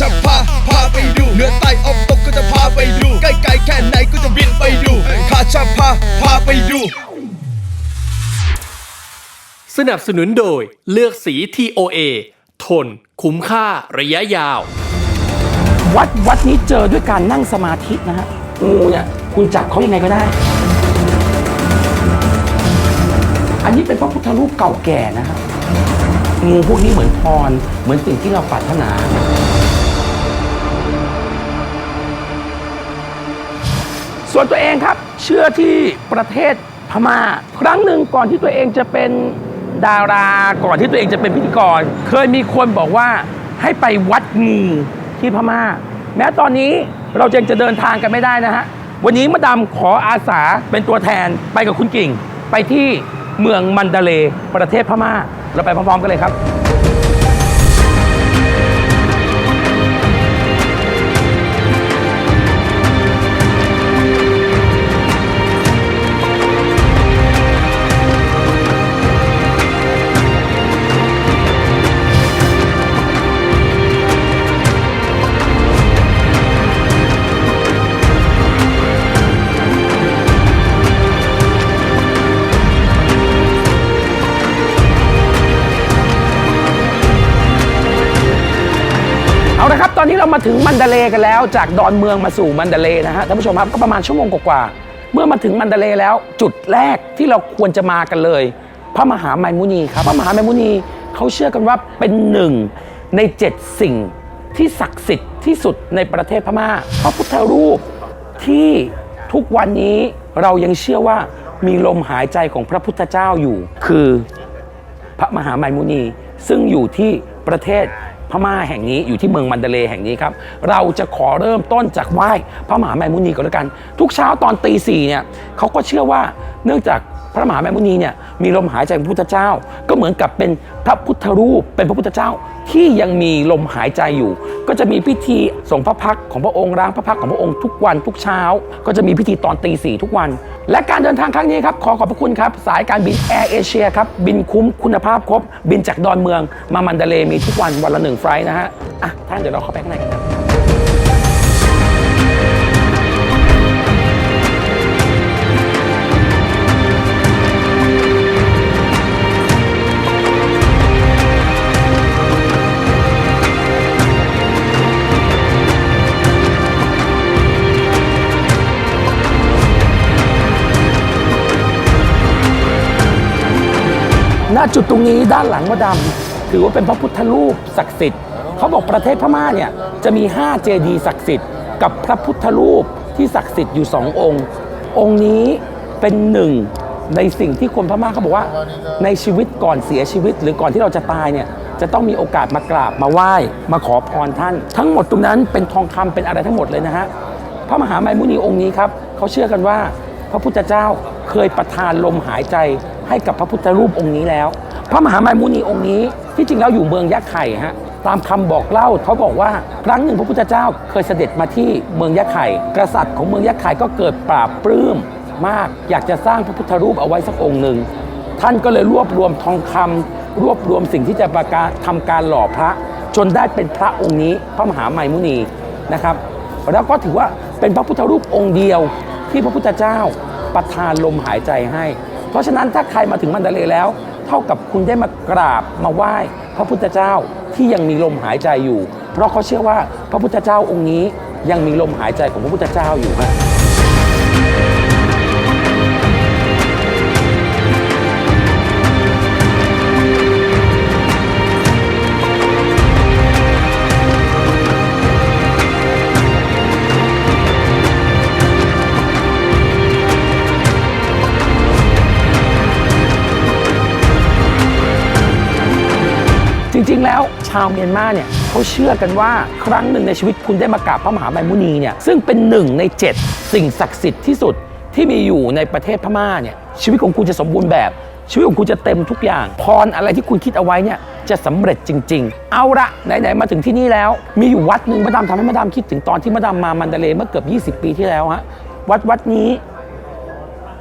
จะพาพาไปดูเหนือใต้ออกตกก็จะพาไปดูใกล้ๆแค่ไหนก็จะบินไปดูข้าจะพาพาไปดู สนับสนุนโดยเลือกสี TOA ทน คุ้มค่าระยะยาว วัดวัดนี้เจอด้วยการนั่งสมาธินะฮะงูเนี่ยคุณจับเขายังไงก็ได้ อันนี้เป็นพระพุทธรูปเก่าแก่นะฮะงูพวกนี้เหมือนพร เหมือนสิ่งที่เราปรารถนา ส่วนตัวเองครับ เชื่อที่ประเทศพม่า ครั้งหนึ่งก่อนที่ตัวเองจะเป็นดาราก่อนที่ตัวเองจะเป็นพิธีกร เคยมีคนบอกว่าให้ไปวัดงูที่พม่า แม้ตอนนี้เรายังจะเดินทางกันไม่ได้นะฮะ วันนี้มาดามขออาสาเป็นตัวแทนไปกับคุณกิ่ง ไปที่เมืองมันดาเลประเทศพม่า เราไปพร้อมๆกันเลยครับ อาละครับตอนนี้เรามาถึงมันดาเลกันแล้ว จากดอนเมืองมาสู่มันดาเลนะฮะท่านผู้ชมครับก็ประมาณชั่วโมงกว่าๆเมื่อมาถึงมันดาเลแล้ว จุดแรกที่เราควรจะมากันเลย พระมหาไมมุนีครับพระมหาไมมุนีเขาเชื่อกันว่าเป็นหนึ่งในเจ็ดสิ่งที่ศักดิ์สิทธิ์ที่สุดในประเทศพม่าพระพุทธรูปที่ทุกวันนี้เรายังเชื่อว่ามีลมหายใจของพระพุทธเจ้าอยู่ คือพระมหาไมมุนีซึ่งอยู่ที่ประเทศ พม่าแห่งนี้อยู่ที่เมืองมันเดเลแห่งนี้ครับ เราจะขอเริ่มต้นจากไหว้พระมหาแมมุนีก่อนแล้วกัน ทุกเช้าตอนตีสี่เนี่ยเขาก็เชื่อว่าเนื่องจากพระมหาแมมุนีเนี่ยมีลมหายใจของพระพุทธเจ้า ก็เหมือนกับเป็นพระพุทธรูปเป็นพระพุทธเจ้าที่ยังมีลมหายใจอยู่ ก็จะมีพิธีส่งพระพักของพระองค์ร้างพระพักของพระองค์ทุกวันทุกเช้า ก็จะมีพิธีตอนตีสี่ทุกวัน และการเดินทางครั้งนี้ครับขอขอบพระคุณครับ สายการบินแอร์เอเชียครับบินคุ้มคุณภาพครบ บินจากดอนเมือง มามันดาเลมีทุกวันวันละหนึ่งไฟล์นะฮะอะท่านเดี๋ยวเราเข้าไปข้างในกันครับ นี้ด้านหลังมดดำถือว่าเป็นพระพุทธรูปศักดิ์สิทธิ์เขาบอกประเทศพม่าเนี่ยจะมี5เจดีย์ศักดิ์สิทธิ์กับพระพุทธรูปที่ศักดิ์สิทธิ์อยู่สององค์ องค์นี้เป็นหนึ่งในสิ่งที่คนพม่าเขาบอกว่า ในชีวิตก่อนเสียชีวิต หรือก่อนที่เราจะตายเนี่ยจะต้องมีโอกาสมากราบมาไหว้มาขอพรท่าน ทั้งหมดตรงนั้นเป็นทองคำเป็นอะไรทั้งหมดเลยนะฮะพระมหาไมมุนีองค์นี้ครับเขาเชื่อกันว่า พระพุทธเจ้าเคยประทานลมหายใจให้กับพระพุทธรูปองค์นี้แล้ว พระมหาไมมุนีองค์นี้ ที่จริงแล้วอยู่เมืองยะไข่ฮะตามคำบอกเล่าเขาบอกว่าครั้งหนึ่งพระพุทธเจ้าเคยเสด็จมาที่เมืองยะไข่กษัตริย์ของเมืองยะไข่ก็เกิดปราบปลื้มมาก อยากจะสร้างพระพุทธรูปเอาไว้สักองค์หนึ่งท่านก็เลยรวบรวมทองคำรวบรวมสิ่งที่จะประการทำการหล่อพระ จนได้เป็นพระองค์นี้พระมหาไมมุนีนะครับ แล้วก็ถือว่าเป็นพระพุทธรูปองค์เดียวที่พระพุทธเจ้าประทานลมหายใจให้ เพราะฉะนั้นถ้าใครมาถึงมันดาเลย์แล้ว เท่ากับคุณได้มากราบมาไหว้พระพุทธเจ้าที่ยังมีลมหายใจอยู่ เพราะเขาเชื่อว่าพระพุทธเจ้าองค์นี้ยังมีลมหายใจของพระพุทธเจ้าอยู่ฮะ ชาวเมียนมาเนี่ยเขาเชื่อกันว่าครั้งหนึ่งในชีวิตคุณได้มากราบพระมหาไมมุนีเนี่ยซึ่งเป็นหนึ่งในเจ็ดสิ่งศักดิ์สิทธิ์ที่สุดที่มีอยู่ในประเทศพม่าเนี่ยชีวิตของคุณจะสมบูรณ์แบบ ชีวิตของคุณจะเต็มทุกอย่าง พรอะไรที่คุณคิดเอาไว้เนี่ยจะสำเร็จจริง ๆ เอาละไหนๆมาถึงที่นี่แล้ว มีอยู่วัดหนึ่งมาดามทำให้มาดามคิดถึงตอนที่มาดามมามันเดเลเมื่อเกือบ 20 ปีที่แล้วฮะวัดวัดนี้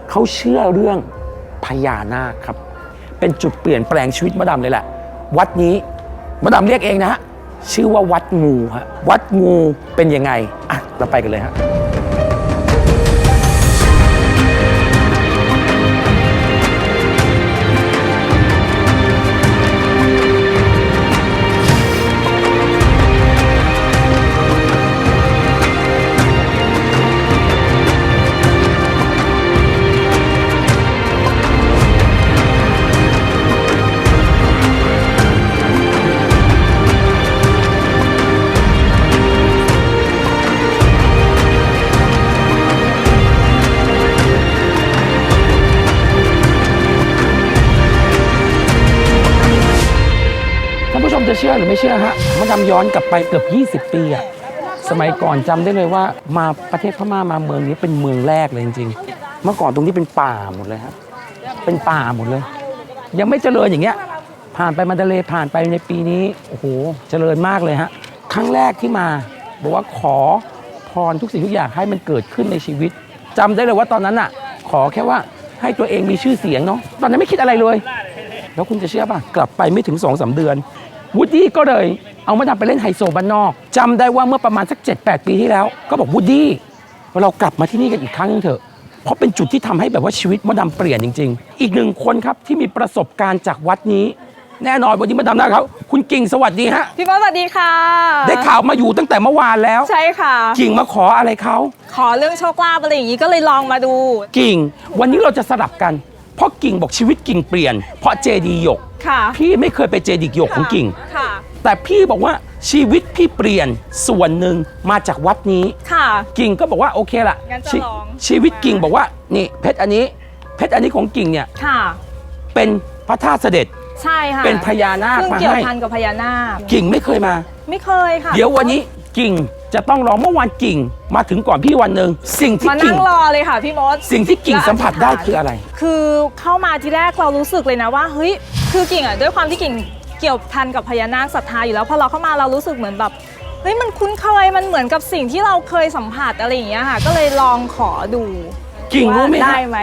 เขาเชื่อเรื่องพญานาคครับ เป็นจุดเปลี่ยนแปลงชีวิตมาดามเลยแหละ วัดนี้ มาดามเรียกเองนะฮะชื่อว่าวัดงูฮะวัดงูเป็นยังไงอะเราไปกันเลยฮะ ชื่อหรือไม่เชื่อฮะมันดำย้อนกลับไปเกือบ 20 ปีอะสมัยก่อนจำได้เลยว่ามาประเทศพม่ามาเมืองนี้เป็นเมืองแรกเลยจริงๆ เมื่อก่อนตรงนี้เป็นป่าหมดเลยฮะเป็นป่าหมดเลย ยังไม่เจริญอย่างเงี้ย ผ่านไปมันเดเลผ่านไปในปีนี้โอ้โหเจริญมากเลยฮะครั้งแรกที่มา บอกว่าขอพรทุกสิ่งทุกอย่างให้มันเกิดขึ้นในชีวิตจำได้เลยว่าตอนนั้นอะขอแค่ว่าให้ตัวเองมีชื่อเสียงเนาะตอนนั้นไม่คิดอะไรเลย แล้วคุณจะเชื่อป่ะ กลับไปไม่ถึง2องสาเดือน วูดดี้ก็เลยเอามาดำไปเล่นไฮโซบ้านนอกจำได้ว่าเมื่อประมาณสัก 7-8 ปีที่แล้ว ก็บอกวูดดี้เรากลับมาที่นี่กันอีกครั้งนึงเถอะ เพราะเป็นจุดที่ทำให้แบบว่าชีวิตมดดำเปลี่ยนจริง ๆ อีกหนึ่งคนครับที่มีประสบการณ์จากวัดนี้ แน่นอนวันนี้มาดำนะครับคุณกิ่งสวัสดีฮะ พี่บอสสวัสดีค่ะได้ข่าวมาอยู่ตั้งแต่เมื่อวานแล้ว ใช่ค่ะ กิ่งมาขออะไรเขาขอเรื่องโชคลาภอะไรอย่างนี้ก็เลยลองมาดู กิ่ง วันนี้เราจะสลับกันเพ ราะกิ่งบอกชีวิตกิ่งเปลี่ยน เพราะเจดีหยก ค่ะ พี่ไม่เคยไปเจดีหยกของกิ่ง ค่ะ แต่พี่บอกว่าชีวิตพี่เปลี่ยนส่วนหนึ่งมาจากวัดนี้ ค่ะ กิ่งก็บอกว่าโอเคละงั้นจะชีลอง ชีวิตกิ่งบอกว่านี่เพชรอันนี้ เพชรอันนี้ของกิ่งเนี่ยค่ะ เป็นพระธาตุเสด็จใช่ค่ะเป็นพญานาคซึ่งมาเกี่ยวให้พันกับพญานาค กิ่งไม่เคยมา ไม่เคยค่ะเดี๋ยววันนี้กิ่ง จะต้องรองเมื่อวานกิ่งมาถึงก่อนพี่วันหนึ่งสิ่งที่มากิ่นั่งงรอเลยค่ะพี่มด สิ่งที่กิ่งสัมผัสได้คืออะไร คือเข้ามาทีแรกเรารู้สึกเลยนะว่าเฮ้ยคือกิ่งอะด้วยความที่กิ่งเกี่ยวพันกับพญานาคศรัทธาอยู่แล้วพอเราเข้ามาเรารู้สึกเหมือนแบบเฮ้ยมันคุ้นเคยมันเหมือนกับสิ่งที่เราเคยสัมผัสอะไรอย่างเงี้ยค่ะ ก็เลยลองขอดูกิ่งรู้ไหมว่าได้ฮะไหม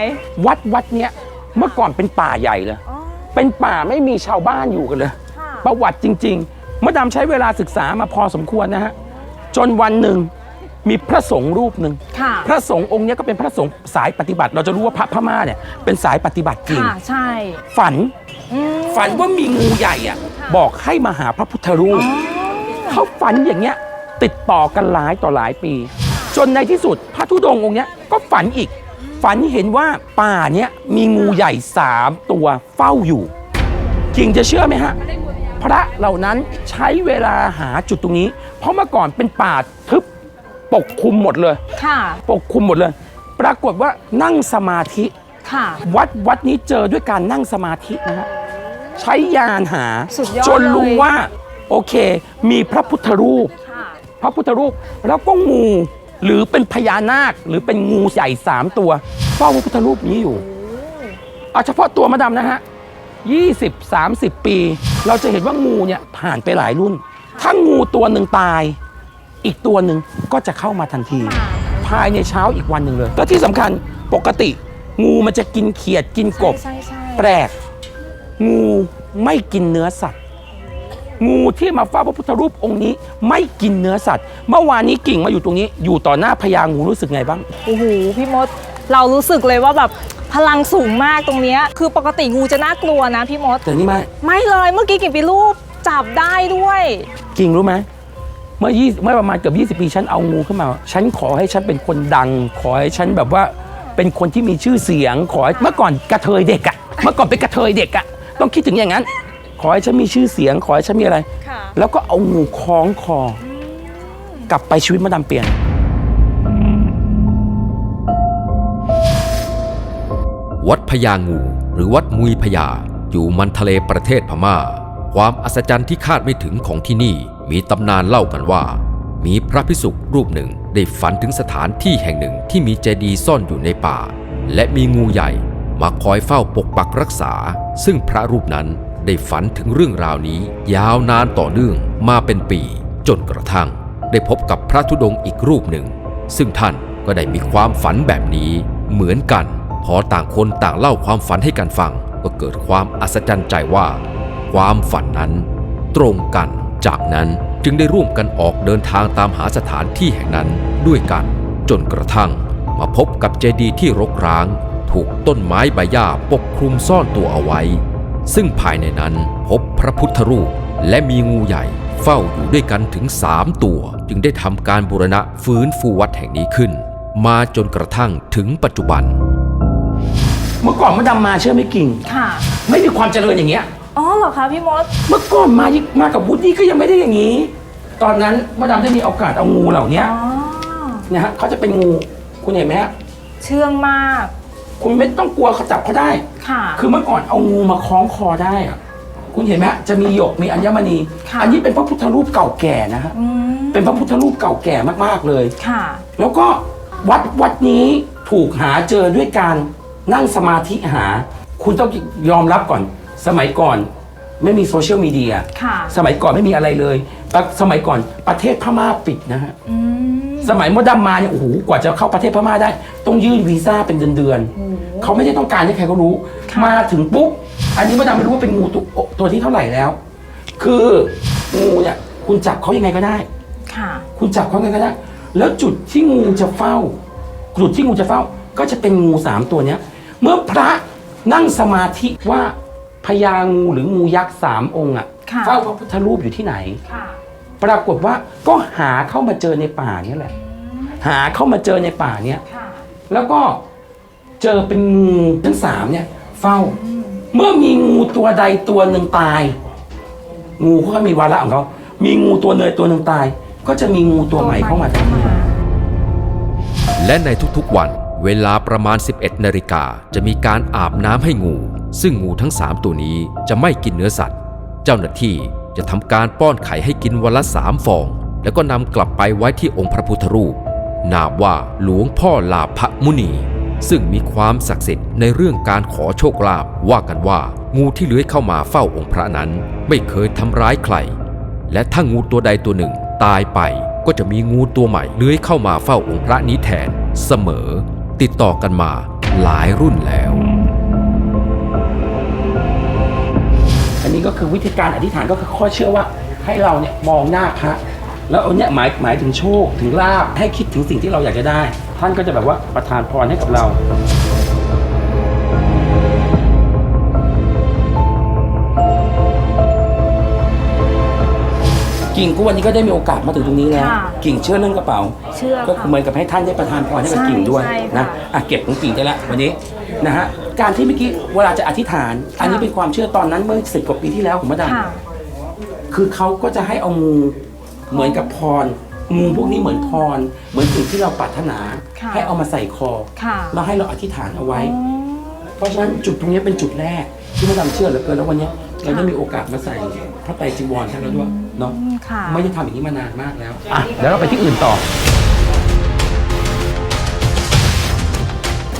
วัดวัดเนี้ยเมื่อก่อนเป็นป่าใหญ่เลย อ๋อเป็นป่าไม่มีชาวบ้านอยู่กันเลย ค่ะประวัติจริง ๆมดดำใช้เวลาศึกษามาพอสมควรนะฮะ จนวันหนึ่งมีพระสงฆ์รูปหนึ่งค่ะพระสงฆ์องค์เนี้ยก็เป็นพระสงฆ์สายปฏิบัติ เราจะรู้ว่าพระพม่าเนี่ยเป็นสายปฏิบัติจริง ค่ะใช่ฝันอืมฝันว่ามีงูใหญ่อะบอกให้มาหาพระพุทธรูป เขาฝันอย่างเงี้ยติดต่อกันหลายต่อหลายปี จนในที่สุดพระธุดงค์องค์เนี้ยก็ฝันอีก ฝันเห็นว่าป่าเนี้ยมีงูใหญ่สามตัวเฝ้าอยู่จริงจะเชื่อไหมฮะ พระเหล่านั้นใช้เวลาหาจุดตรงนี้ เพราะเมื่อก่อนเป็นป่าทึบปกคลุมหมดเลยค่ะปกคลุมหมดเลย ปรากฏว่านั่งสมาธิค่ะวัดวัดนี้เจอด้วยการนั่งสมาธินะฮะใช้ยานหาสุดยอดจนรู้เลยว่า โอเค มีพระพุทธรูปค่ะพระพุทธรูปแล้วก็งูหรือเป็นพญานาคหรือเป็นงูใหญ่สามตัวเฝ้าพระพุทธรูปนี้อยู่เอาเฉพาะตัวมาดำนะฮะ20 30ปี เราจะเห็นว่างูเนี่ยผ่านไปหลายรุ่น ถ้างูตัวหนึ่งตาย อีกตัวหนึ่งก็จะเข้ามาทันที ภายในเช้าอีกวันหนึ่งเลย แล้วที่สำคัญปกติ งูมันจะกินเขียดกินกบ ใช่ใช่แปลก งูไม่กินเนื้อสัตว์ งูที่มาเฝ้าพระพุทธรูปองค์นี้ ไม่กินเนื้อสัตว์ เมื่อวานนี้กิ่งมาอยู่ตรงนี้ อยู่ต่อหน้าพญางูรู้สึกไงบ้าง โอ้โหพี่มด เรารู้สึกเลยว่าแบบ พลังสูงมากตรงเนี้ยคือปกติงูจะน่ากลัวนะพี่มดแต่นี่ไม่ไม่เลยเมื่อกี้กิ่งไปรูปจับได้ด้วย กิ่งรู้ไหมเมื่อ20เมื่อประมาณเกือบ20 ปีฉันเอางูขึ้นมา ฉันขอให้ฉันเป็นคนดัง ขอให้ฉันแบบว่าเป็นคนที่มีชื่อเสียง ขอให้เมื่อก่อนกระเทยเด็กอะเมื่อก่อนเป็นกระเทยเด็กอะต้องคิดถึงอย่างนั้น ขอให้ฉันมีชื่อเสียง ขอให้ฉันมีอะไร ค่ะ แล้วก็เอางูคล้องคอ กลับไปชีวิตมาดามเปลี่ยน พญางู หรือวัดมุยพญา อยู่มันทะเลประเทศพม่า ความอัศจรรย์ที่คาดไม่ถึงของที่นี่มีตำนานเล่ากันว่า มีพระพิสุรูปหนึ่งได้ฝันถึงสถานที่แห่งหนึ่งที่มีเจดีย์ซ่อนอยู่ในป่า และมีงูใหญ่มาคอยเฝ้าปกปักรักษา ซึ่งพระรูปนั้นได้ฝันถึงเรื่องราวนี้ ยาวนานต่อเนื่องมาเป็นปี จนกระทั่ง ได้พบกับพระธุดงค์อีกรูปหนึ่ง ซึ่งท่านก็ได้มีความฝันแบบนี้เหมือนกัน พอต่างคนต่างเล่าความฝันให้กันฟัง ก็เกิดความอัศจรรย์ใจว่า ความฝันนั้น ตรงกัน จากนั้นจึงได้ร่วมกันออกเดินทางตามหาสถานที่แห่งนั้นด้วยกัน จนกระทั่ง มาพบกับเจดีย์ที่รกร้าง ถูกต้นไม้ใบหญ้าปกคลุมซ่อนตัวเอาไว้ ซึ่งภายในนั้นพบพระพุทธรูปและมีงูใหญ่เฝ้าอยู่ด้วยกันถึงสามตัว จึงได้ทำการบูรณะฟื้นฟูวัดแห่งนี้ขึ้น มาจนกระทั่งถึงปัจจุบัน มื่อก่อนมดดำมาเชื่อไหม่กิ่ง ค่ะ ไม่มีความเจริญอย่างเงี้ย อ๋อเหรอคะพี่มด เมื่อก่อนมายิมากับวุฒิก็ยังไม่ได้อย่างนี้ ตอนนั้นมดดำได้มีโอกาสเอางูเหล่านี้อ๋อ นะฮะเขาจะเป็นงูคุณเห็นไหมฮะเชื่องมาก คุณไม่ต้องกลัวเขาจับเขาได้ ค่ะ คือเมื่อก่อนเอางูมาคล้องคอได้อะคุณเห็นไหมฮะจะมีหยกมีอัญมณี ค่ะ อันนี้เป็นพระพุทธรูปเก่าแก่นะฮะอืมเป็นพระพุทธรูปเก่าแก่มากๆเลย ค่ะ แล้วก็วัดวัดนี้ถูกหาเจอด้วยการ นั่งสมาธิหา คุณต้องยอมรับก่อน สมัยก่อนไม่มีโซเชียลมีเดีย ค่ะ สมัยก่อนไม่มีอะไรเลยปะสมัยก่อนประเทศพม่าปิดนะฮะ อืม สมัยมดดำมาเนี่ยโอ้โหกว่าจะเข้าประเทศพม่าได้ ต้องยื่นวีซ่าเป็นเดือนๆเขาไม่ได้ต้องการให้ใครเขารู้ ค่ะ มาถึงปุ๊บ อันนี้มดดำไม่รู้ว่าเป็นงูตัวตัวที่เท่าไหร่แล้ว คืองูเนี่ยคุณจับเขายังไงก็ได้ ค่ะ คุณจับเขายังไงก็ได้ แล้วจุดที่งูจะเฝ้า จุดที่งูจะเฝ้า ก็จะเป็นงูสามตัวเนี้ย เมื่อพระนั่งสมาธิว่าพญางูหรืองูยักษ์สามองค์อะค่ะเฝ้าพระพุทธรูปอยู่ที่ไหน ค่ะปรากฏว่าก็หาเข้ามาเจอในป่าเนี้แหละหาเข้ามาเจอในป่าเนี้ยค่ะแล้วก็เจอเป็นงูทั้งสามเนี่ย เฝ้าเมื่อมีงูตัวใดตัวหนึ่งตาย งูเขาก็มีวาระของเขา มีงูตัวเนยตัวหนึ่งตาย ก็จะมีงูตัวใหม่เข้ามาทันที และในทุกๆวัน เวลาประมาณ 11นาฬิกาจะมีการอาบน้ำให้งู ซึ่งงูทั้ง 3 ตัวนี้จะไม่กินเนื้อสัตว์ เจ้าหน้าที่จะทำการป้อนไข่ให้กินวันละ3ฟอง แล้วก็นำกลับไปไว้ที่องค์พระพุทธรูป นามว่าหลวงพ่อลาภมุนี ซึ่งมีความศักดิ์สิทธิ์ในเรื่องการขอโชคลาภว่ากันว่างูที่เลื้อยเข้ามาเฝ้าองค์พระนั้น ไม่เคยทำร้ายใคร และถ้างูตัวใดตัวหนึ่งตายไปก็จะมีงูตัวใหม่เลื้อยเข้ามาเฝ้าองค์พระนี้แทนเสมอ ติดต่อกันมาหลายรุ่นแล้ว อันนี้ก็คือวิธีการอธิษฐานก็คือข้อเชื่อว่าให้เราเนี่ยมองหน้าพระแล้วเอาเนี่ยหมายหมายถึงโชคถึงลาบให้คิดถึงสิ่งที่เราอยากจะได้ ท่านก็จะแบบว่าประทานพรให้กับเรา กิ่งก็วันนี้ก็ได้มีโอกาสมาถึงตรงนี้แล้วค่ะกิ่งเชื่อเรื่องกระเป๋า เชื่อก็ค่ะคือเหมือนกับให้ท่านได้ประทานพรให้กับใช่กิ่งด้วยใช่นะค่ะอะเก็บของกิ่งได้ละวันนี้นะฮะการที่เมื่อกี้เวลาจะอธิษฐาน อันนี้เป็นความเชื่อตอนนั้นเมื่อสิบกว่าปีที่แล้วของมะดาม ค่ะ คือเขาก็จะให้เอางูเหมือนกับพรงูพวกนี้เหมือนพร เหมือนสิ่งที่เราปรารถนา ค่ะ ให้เอามาใส่คอ ค่ะแล้วให้เราอธิษฐานเอาไว้อ๋อเพราะฉะนั้นจุดตรงนี้เป็นจุดแรกที่มะดามเชื่อเหลือเกินแล้ววันนี้เราได้มีโอกาสมาใส่พ ระไตรจีวรท่านแล้วด้วยเนาะอืมค่ะ ไม่ได้ทำอย่างนี้มานานมากแล้วอะเดี๋ยวเราไปที่อื่นต่อ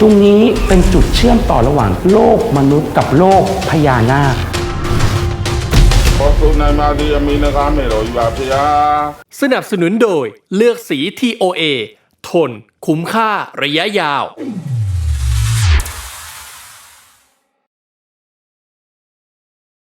ตรงนี้เป็นจุดเชื่อมต่อระหว่างโลกมนุษย์กับโลกพญานาค ขอสุนัยมาดีอามีนะคาเมโรอยู่บาพยา สนับสนุนโดยเลือกสี TOA ทน คุ้มค่าระยะยาว